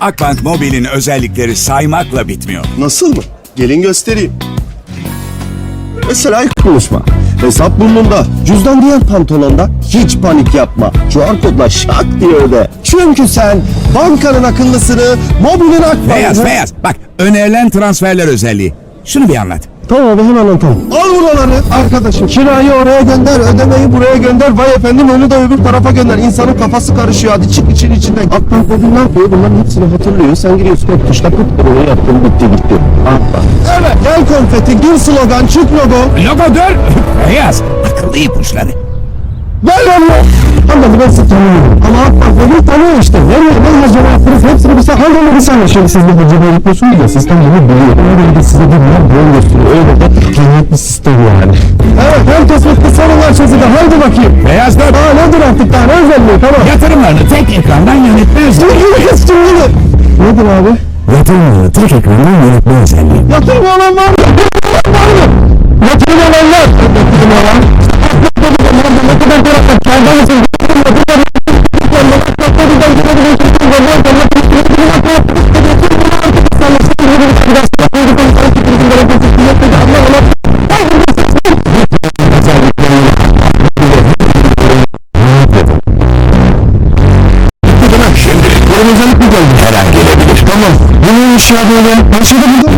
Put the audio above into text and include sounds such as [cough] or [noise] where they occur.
Akbank Mobil'in özellikleri saymakla bitmiyor. Nasıl mı? Gelin göstereyim. Mesela ilk konuşma. Hesap burnunda, cüzdan diğer pantolonda hiç panik yapma. QR kodla şak diye öde. Çünkü sen bankanın akıllısını, mobilin akbankını... Beyaz beyaz. Bak önerilen transferler özelliği. Şunu bir anlat. Tamam abi hemen anlatalım. Al buraları arkadaşım. Kirayı oraya gönder, ödemeyi buraya gönder. Vay efendim onu da öbür tarafa gönder. İnsanın kafası karışıyor. Hadi çık için içinden. Akbank mobil ne yapıyor? Bunların hepsini hatırlıyor. Sen giriyorsun tek tuşla pıt onu yaptın bitti gitti. Akbank. Evet gel konfeti, gir slogan, çık logo. Logo dur. [laughs] Beyaz. Akıllı ipuçları. Ver lan lan. Anladım ben sizi tanıyorum. Ama Akbank mobil tanıyor işte. Ne yazıyor yaptınız hepsini bir saniye. Hangi bir saniye. Şimdi siz de cebe yapıyorsunuz ya. Sistem bunu biliyor. Öyle de size de bunlar böyle gösteriyor. Öyle de kıymetli sistem yani. Evet hem tespitli sorunlar çözüldü. Haydi bakayım. Beyaz dur. Daha nedir artık daha ne özelliği tamam. Yatırımlarını tek ekrandan yönetme özelliği. Şimdi. Nedir abi? Yatırımlarını tek ekrandan yönetme özelliği. Yatırım olan var mı? Var mı? Yatırım olanlar. Yatırım olan. Ne kadar tarafta kendi kırmızılık mı geldi? Her an gelebilir. Tamam. Bu neymiş ya böyle? Nasıl da bu?